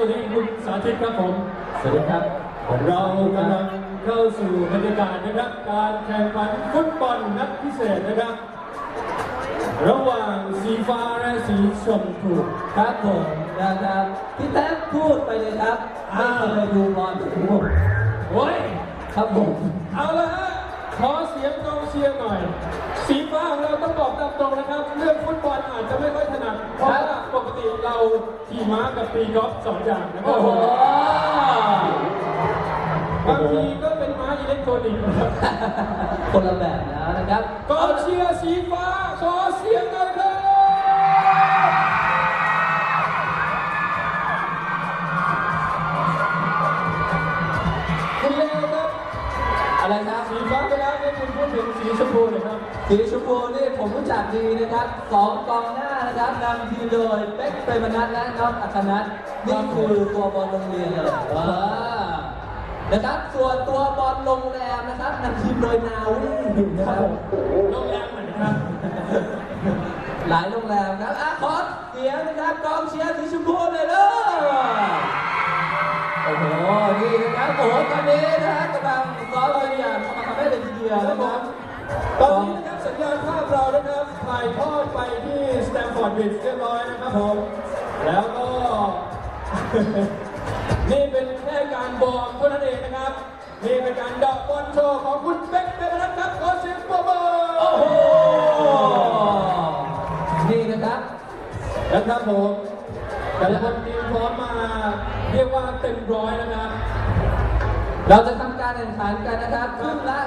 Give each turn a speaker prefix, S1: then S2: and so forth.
S1: วัสดีคุณสาธิตครับผม
S2: สวัสดีครับ
S1: เรากำลังเข้าสู่บรรยากาศนะครับการแข่งขันฟุตบอลนัดพิเศษนะครับ ระหว่างสีฟ้าและสีชมพู
S2: ครับผมนะครับพี่แท็บพูดไปเลยครับไม่เคยดูบอลผม
S1: โอ้ย
S2: ครับผม
S1: เอาละฮะขอเสียงกองเชียร์หน่อย สีฟ้าของเราต้องบอก เราขี่ม้ากับตีกอล์ฟสองอย่างนะครั
S2: โอ้
S1: บ
S2: โห
S1: บางทีก็เป็นม้าอิเล็กทรอนิกส์นะครับ
S2: คนละแบบแล้วนะครับ
S1: กองเชียร์สีฟ้าขอเสียงหน่อย คุณพูดถึงสีชมพูหน่อยครับ
S2: สีชมพูนี่ผมรู้จักดีนะครับสองกองหน้านะครับนำทีมโดยเป๊กเปรมนัทและน้องอัครนัทนี่คือตัวบอลโรงเรียนเลยว้านะครับ ส่วนตัวบอลโรงแรมนะครับนำทีมโดยนาวีนะครับ
S1: โรงแรมเหมือนครับ
S2: หลายโรงแรมนะครับอะขอเสียงนะครับกองเชียร์สีชมพูเลยเลยโอ้โห นี่นะครับ โอ้โห ตอนนี้นะฮะกำลังซ้อมกันอย่าง ยทีเดียว
S1: ครับ
S2: นะ
S1: ผ
S2: ครั
S1: ม
S2: บ
S1: ตอนนี้นะครับสัญญาณภาพเรานะครับถ่ายทอดไปที่สแตมฟอร์ดบริดจ์เรียบร้อยนะครับผม แล้วก็ นี่เป็นแค่การบอกเท่านั้นเองนะครับ นี่เป็นการเดอกบอลโชว์ของคุณเป๊กเป็นนะครับ ขอเสียงปรบมือ
S2: โอ้โห นี่นะครับ
S1: นะครับผม แต่ละคนทีมพร้อมมาเรียกว่าเต็มร้อยนะครับ
S2: เราจะทำการแข่งขันกันนะครับครึ่งละ